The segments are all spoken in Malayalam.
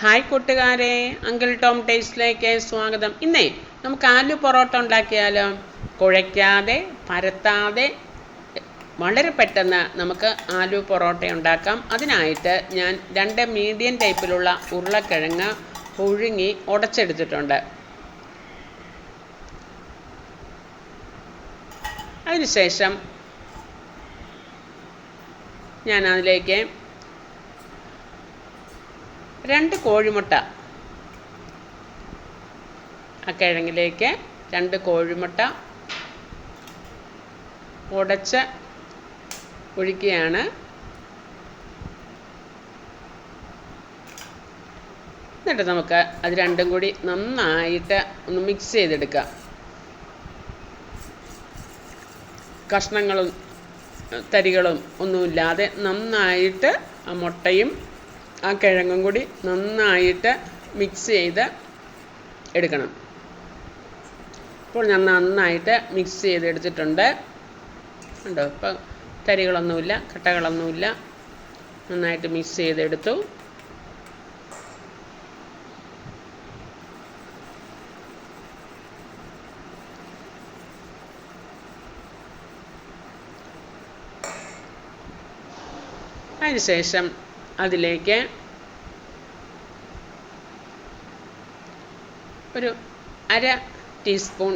ഹായ് കൂട്ടുകാരെ അങ്കിൾ ടോം ടേസ്റ്റിലേക്ക് സ്വാഗതം. ഇന്നേ നമുക്ക് ആലു പൊറോട്ട ഉണ്ടാക്കിയാലോ? കുഴയ്ക്കാതെ പരത്താതെ വളരെ പെട്ടെന്ന് നമുക്ക് ആലു പൊറോട്ട ഉണ്ടാക്കാം. അതിനായിട്ട് ഞാൻ രണ്ട് മീഡിയം ടൈപ്പിലുള്ള ഉരുളക്കിഴങ്ങ് പുഴുങ്ങി ഉടച്ചെടുത്തിട്ടുണ്ട്. അതിനുശേഷം ഞാൻ അതിലേക്ക് രണ്ട് കോഴിമുട്ട. ആ കിഴങ്ങിലേക്ക് രണ്ട് കോഴിമുട്ട ഉടച്ച് ഒഴിക്കുകയാണ്. എന്നിട്ട് നമുക്ക് അത് രണ്ടും കൂടി നന്നായിട്ട് ഒന്ന് മിക്സ് ചെയ്തെടുക്കാം. കഷ്ണങ്ങളും തരികളും ഒന്നുമില്ലാതെ നന്നായിട്ട് ആ മുട്ടയും ആ കിഴങ്ങും കൂടി നന്നായിട്ട് മിക്സ് ചെയ്ത് എടുക്കണം. ഇപ്പോൾ ഞാൻ നന്നായിട്ട് മിക്സ് ചെയ്തെടുത്തിട്ടുണ്ട്. ഉണ്ടോ ഇപ്പം തരികളൊന്നുമില്ല കട്ടകളൊന്നുമില്ല. നന്നായിട്ട് മിക്സ് ചെയ്തെടുത്തു. അതിനുശേഷം അതിലേക്ക് ഒരു അര ടീസ്പൂൺ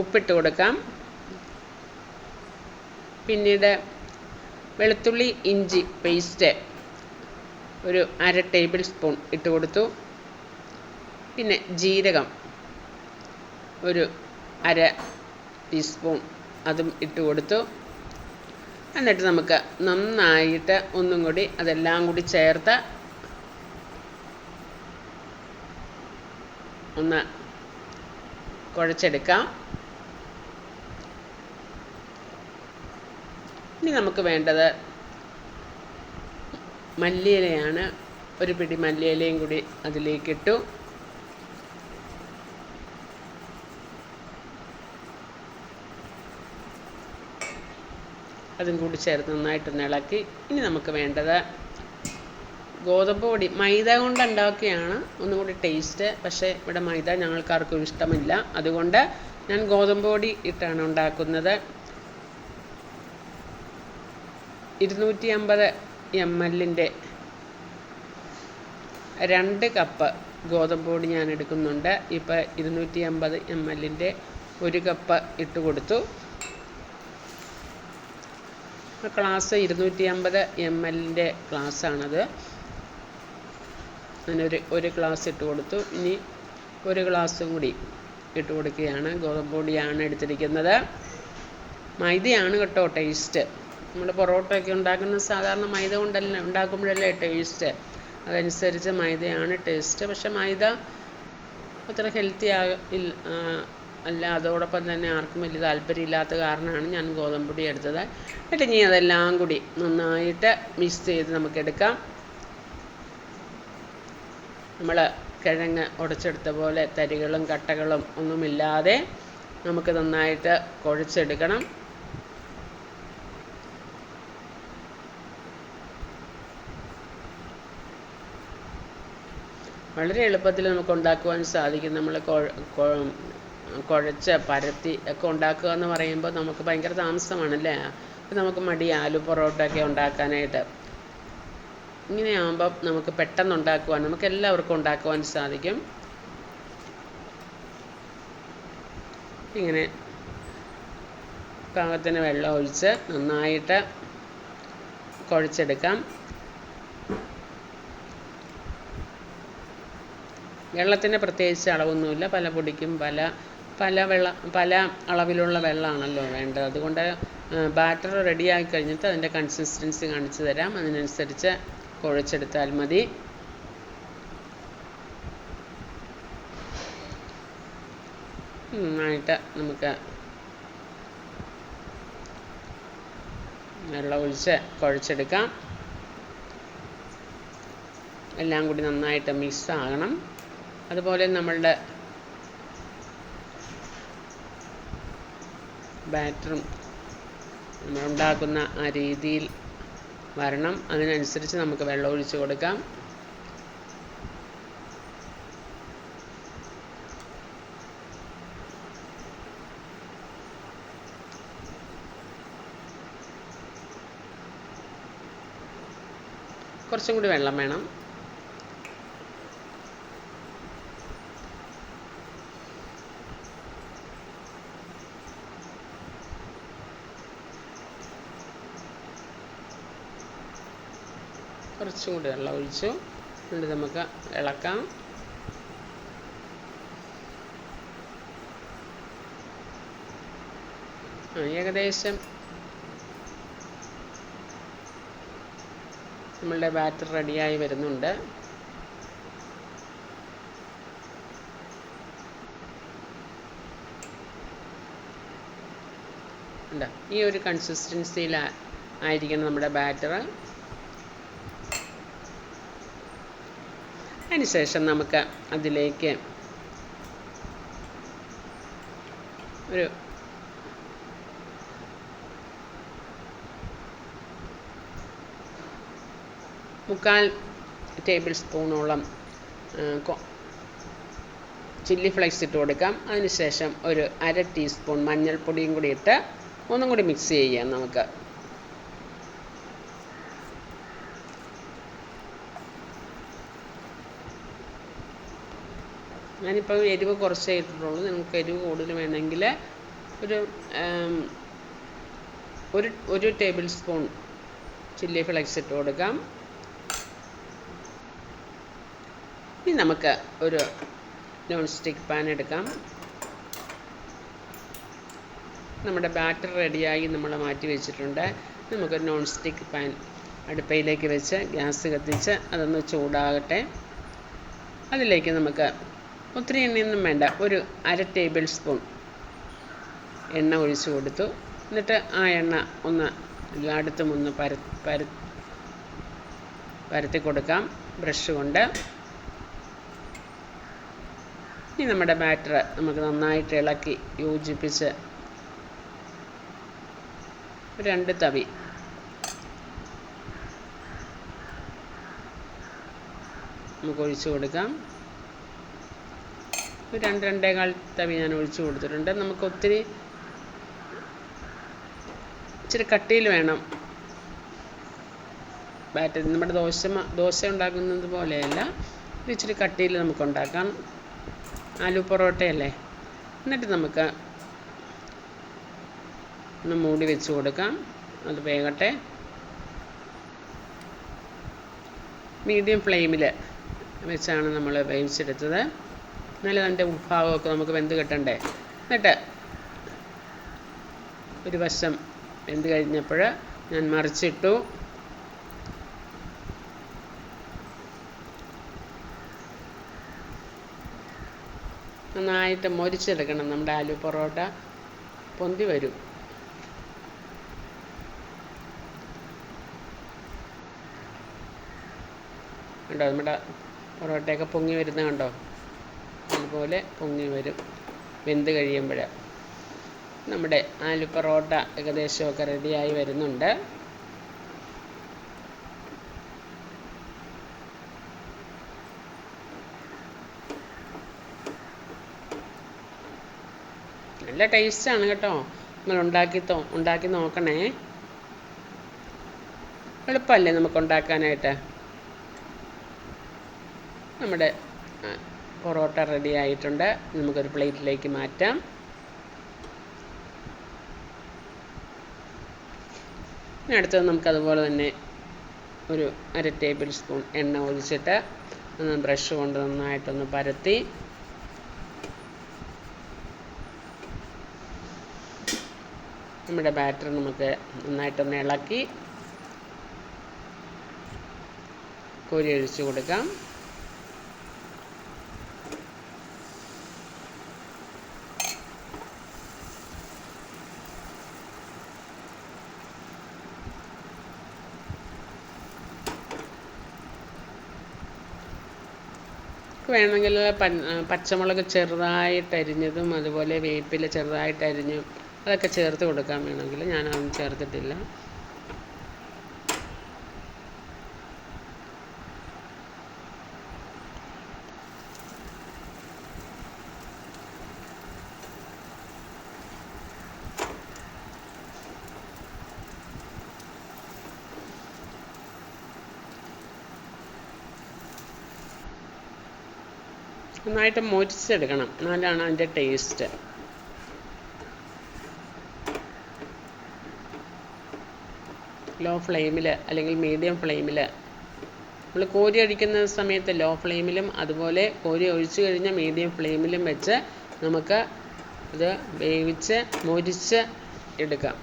ഉപ്പിട്ട് കൊടുക്കാം. പിന്നീട് വെളുത്തുള്ളി ഇഞ്ചി പേസ്റ്റ് ഒരു അര ടേബിൾ സ്പൂൺ ഇട്ട് കൊടുത്തു. പിന്നെ ജീരകം ഒരു അര ടീസ്പൂൺ അതും ഇട്ട് കൊടുത്തു. എന്നിട്ട് നമുക്ക് നന്നായിട്ട് ഒന്നും കൂടി അതെല്ലാം കൂടി ചേർത്ത് ഒന്ന് കുഴച്ചെടുക്കാം. ഇനി നമുക്ക് വേണ്ടത് മല്ലിയിലയാണ്. ഒരു പിടി മല്ലിയിലയും കൂടി അതിലേക്ക് അതും കൂടി ചേർത്ത് നന്നായിട്ടൊന്ന് ഇളക്കി. ഇനി നമുക്ക് വേണ്ടത് ഗോതമ്പ് പൊടി. മൈദ കൊണ്ട് ഉണ്ടാക്കിയാണ് ഒന്നുകൂടി ടേസ്റ്റ്. പക്ഷേ ഇവിടെ മൈദ ഞങ്ങൾക്കാർക്കും ഇഷ്ടമില്ല. അതുകൊണ്ട് ഞാൻ ഗോതമ്പ് പൊടി ഇട്ടാണ് ഉണ്ടാക്കുന്നത്. ഇരുന്നൂറ്റി അമ്പത് എം എല്ലിന്റെ രണ്ട് കപ്പ് ഗോതമ്പ് പൊടി ഞാൻ എടുക്കുന്നുണ്ട്. ഇപ്പോൾ ഇരുന്നൂറ്റി അമ്പത് എം എല്ലിന്റെ ഒരു കപ്പ് ഇട്ട് കൊടുത്തു. ക്ലാസ് ഇരുന്നൂറ്റി അമ്പത് എം എല്ലിന്റെ ക്ലാസ്സാണത് അങ്ങനൊരു ഒരു ഗ്ലാസ് ഇട്ട് കൊടുത്തു. ഇനി ഒരു ഗ്ലാസ്സും കൂടി ഇട്ട് കൊടുക്കുകയാണ്. ഗോതമ്പ് പൊടിയാണ് എടുത്തിരിക്കുന്നത്. മൈദയാണ് കേട്ടോ ടേസ്റ്റ് നമ്മൾ പൊറോട്ടയൊക്കെ ഉണ്ടാക്കുന്ന സാധാരണ മൈദ കൊണ്ടല്ല ഉണ്ടാക്കുമ്പോഴല്ലേ ടേസ്റ്റ് അതനുസരിച്ച് മൈദയാണ് ടേസ്റ്റ് പക്ഷെ മൈദ അത്ര ഹെൽത്തി ആ അല്ല അതോടൊപ്പം തന്നെ ആർക്കും വലിയ താല്പര്യമില്ലാത്ത കാരണമാണ് ഞാൻ ഗോതമ്പൊടി എടുത്തത്. എന്നിട്ട് ഇനി അതെല്ലാം കൂടി നന്നായിട്ട് മിക്സ് ചെയ്ത് നമുക്ക് എടുക്കാം നമ്മൾ കിഴങ്ങ് ഉടച്ചെടുത്ത പോലെ തരികളും കട്ടകളും ഒന്നുമില്ലാതെ നമുക്ക് നന്നായിട്ട് കുഴച്ചെടുക്കണം. വളരെ എളുപ്പത്തിൽ നമുക്ക് ഉണ്ടാക്കുവാൻ സാധിക്കും. നമ്മൾ കുഴച്ച് പരത്തി ഒക്കെ ഉണ്ടാക്കുക എന്ന് പറയുമ്പോൾ നമുക്ക് ഭയങ്കര താമസമാണല്ലേ? അപ്പം നമുക്ക് മടി ആലു പൊറോട്ട ഒക്കെ ഉണ്ടാക്കാനായിട്ട്. ഇങ്ങനെയാകുമ്പോൾ നമുക്ക് പെട്ടെന്ന് ഉണ്ടാക്കുവാൻ നമുക്ക് എല്ലാവർക്കും ഉണ്ടാക്കുവാൻ സാധിക്കും. ഇങ്ങനെ പാകത്തിന് വെള്ളം ഒഴിച്ച് നന്നായിട്ട് കുഴച്ചെടുക്കാം. വെള്ളത്തിന് പ്രത്യേകിച്ച് അളവൊന്നുമില്ല. പല പൊടിക്കും പല പല വെള്ള പല അളവിലുള്ള വെള്ളമാണല്ലോ വേണ്ടത്. അതുകൊണ്ട് ബാറ്റർ റെഡിയായി കഴിഞ്ഞിട്ട് അതിന്റെ കൺസിസ്റ്റൻസി കാണിച്ചു തരാം. അതിനനുസരിച്ച് കുഴച്ചെടുത്താൽ മതി. നന്നായിട്ട് നമുക്ക് വെള്ളം ഒഴിച്ച് കുഴച്ചെടുക്കാം. എല്ലാം കൂടി നന്നായിട്ട് മിക്സ് ആകണം. അതുപോലെ നമ്മളുടെ ബാറ്ററും നമ്മളുണ്ടാക്കുന്ന ആ രീതിയിൽ വരണം. അതിനനുസരിച്ച് നമുക്ക് വെള്ളം ഒഴിച്ച് കൊടുക്കാം. കുറച്ചും കൂടി വെള്ളം വേണം. കുറച്ചും കൂടി വെള്ളം ഒഴിച്ചു. എന്നിട്ട് നമുക്ക് ഇളക്കാം. ഏകദേശം നമ്മളുടെ ബാറ്റർ റെഡിയായി വരുന്നുണ്ട്. ഈ ഒരു കൺസിസ്റ്റൻസിയിൽ ആയിരിക്കണം നമ്മുടെ ബാറ്റർ അതിനുശേഷം നമുക്ക് അതിലേക്ക് ഒരു മുക്കാൽ ടേബിൾ സ്പൂണോളം ചില്ലി ഫ്ലേക്സ് ഇട്ട് കൊടുക്കാം. അതിനുശേഷം ഒരു അര ടീസ്പൂൺ മഞ്ഞൾപ്പൊടിയും കൂടി ഇട്ട് ഒന്നും കൂടി മിക്സ് ചെയ്യാം നമുക്ക്. ഞാനിപ്പോൾ എരിവ് കുറച്ചേ ഇട്ടിട്ടുള്ളൂ. നിങ്ങൾക്ക് എരിവ് കൂടുതൽ വേണമെങ്കിൽ ഒരു ഒരു ഒരു ടേബിൾ സ്പൂൺ ചില്ലി ഫ്ലേക്സ് ഇട്ട് കൊടുക്കാം. ഇനി നമുക്ക് ഒരു നോൺ സ്റ്റിക്ക് പാൻ എടുക്കാം. നമ്മുടെ ബാറ്റർ റെഡിയായി നമ്മൾ മാറ്റി വെച്ചിട്ടുണ്ട്. നമുക്കൊരു നോൺ സ്റ്റിക്ക് പാൻ അടുപ്പയിലേക്ക് വെച്ച് ഗ്യാസ് കത്തിച്ച് അതൊന്ന് ചൂടാകട്ടെ. അതിലേക്ക് നമുക്ക് ഒത്തിരി എണ്ണയൊന്നും വേണ്ട. ഒരു അര ടേബിൾ സ്പൂൺ എണ്ണ ഒഴിച്ചു കൊടുത്തു. എന്നിട്ട് ആ എണ്ണ ഒന്ന് എല്ലായിടത്തും ഒന്ന് പര പര പരത്തി കൊടുക്കാം. ബ്രഷ് കൊണ്ട്. ഇനി നമ്മുടെ ബാറ്റർ നമുക്ക് നന്നായിട്ട് ഇളക്കി യോജിപ്പിച്ച് രണ്ട് തവി. നമുക്ക് ഒഴിച്ചു കൊടുക്കാം. ഒരു രണ്ട് രണ്ടേകാൽ തവി ഞാൻ ഒഴിച്ചു കൊടുത്തിട്ടുണ്ട്. നമുക്ക് ഒത്തിരി ഇച്ചിരി കട്ടിയിൽ വേണം. ബാറ്റർ നമ്മുടെ ദോശ ദോശ ഉണ്ടാക്കുന്നത് പോലെയല്ല. ഇച്ചിരി കട്ടിയിൽ നമുക്ക് ഉണ്ടാക്കാം. ആലു പൊറോട്ടയല്ലേ? എന്നിട്ട് നമുക്ക് ഒന്ന് മൂടി വെച്ച് കൊടുക്കാം. അത് വേകട്ടെ മീഡിയം ഫ്ലെയിമിൽ വെച്ചാണ് നമ്മൾ വേവിച്ചെടുത്തത്. എന്നാലും അതിന്റെ ഉൾഭാഗമൊക്കെ നമുക്ക് വെന്ത് കിട്ടണ്ടേ? എന്നിട്ട് ഒരു വശം വെന്ത് കഴിഞ്ഞപ്പോൾ ഞാൻ മറിച്ചിട്ടു. നന്നായിട്ട് മൊരിച്ചെടുക്കണം നമ്മുടെ ആലു പൊറോട്ട. പൊന്തി വരും. കണ്ടോ നമ്മുടെ പൊറോട്ടയൊക്കെ പൊങ്ങി വരുന്നത് കണ്ടോ? അതുപോലെ പൊങ്ങി വരും. വെന്ത് കഴിയുമ്പോൾ നമ്മുടെ ആലു പൊറോട്ട ഏകദേശമൊക്കെ റെഡിയായി വരുന്നുണ്ട്. നല്ല ടേസ്റ്റാണ് കേട്ടോ. നിങ്ങൾ ഉണ്ടാക്കി ഉണ്ടാക്കി നോക്കണേ. എളുപ്പമല്ലേ നമുക്ക് ഉണ്ടാക്കാനായിട്ട്? നമ്മുടെ പൊറോട്ട റെഡി ആയിട്ടുണ്ട്. നമുക്കൊരു പ്ലേറ്റിലേക്ക് മാറ്റാം. ഇനി അടുത്തത് നമുക്കതുപോലെ തന്നെ ഒരു അര ടേബിൾ സ്പൂൺ എണ്ണ ഒഴിച്ചിട്ട് ഒന്ന് ബ്രഷ് കൊണ്ട് നന്നായിട്ടൊന്ന് പരത്തി. നമ്മുടെ ബാറ്റർ നമുക്ക് നന്നായിട്ടൊന്ന് ഇളക്കി. കോരി ഒഴിച്ചു കൊടുക്കാം. വേണമെങ്കിൽ പച്ചമുളക് ചെറുതായിട്ട് അരിഞ്ഞതും അതുപോലെ വേപ്പില ചെറുതായിട്ട് അരിഞ്ഞും അതൊക്കെ ചേർത്ത് കൊടുക്കാം വേണമെങ്കിൽ ഞാനതൊന്നും ചേർത്തിട്ടില്ല. നന്നായിട്ട് മൊരിച്ചെടുക്കണം. എന്നാലാണ് അതിന്റെ ടേസ്റ്റ് ലോ ഫ്ലെയിമിൽ അല്ലെങ്കിൽ മീഡിയം ഫ്ലെയിമിൽ നമ്മൾ കോരി അടിക്കുന്ന സമയത്ത് ലോ ഫ്ലെയിമിലും അതുപോലെ കോരി ഒഴിച്ചു കഴിഞ്ഞ മീഡിയം ഫ്ലെയിമിലും വെച്ച് നമുക്ക് ഇത് വേവിച്ച് മൊരിച്ച് എടുക്കാം.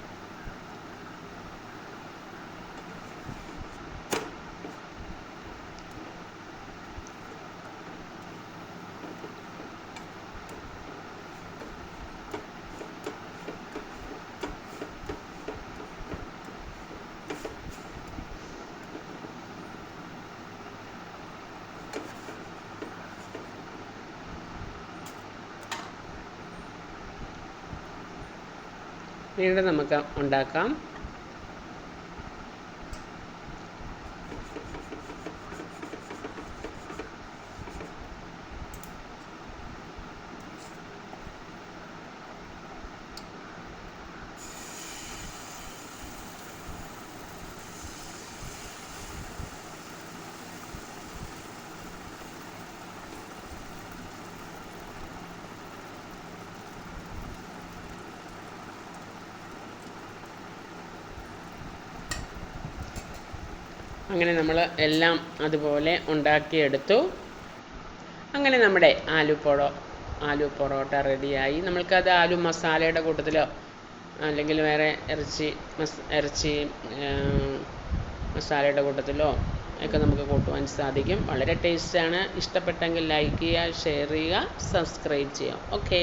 വീണ്ടും നമുക്ക് ഉണ്ടാക്കാം. അങ്ങനെ നമ്മൾ എല്ലാം അതുപോലെ ഉണ്ടാക്കിയെടുത്തു. അങ്ങനെ നമ്മുടെ ആലു പൊറോ ആലു പൊറോട്ട റെഡിയായി. നമ്മൾക്കത് ആലു മസാലയുടെ കൂട്ടത്തിലോ അല്ലെങ്കിൽ വേറെ ഇറച്ചി മസ് ഇറച്ചി മസാലയുടെ കൂട്ടത്തിലോ ഒക്കെ നമുക്ക് കൂട്ടുവാൻ സാധിക്കും. വളരെ ടേസ്റ്റാണ് ഇഷ്ടപ്പെട്ടെങ്കിൽ ലൈക്ക് ചെയ്യുക ഷെയർ ചെയ്യുക സബ്സ്ക്രൈബ് ചെയ്യുക. ഓക്കേ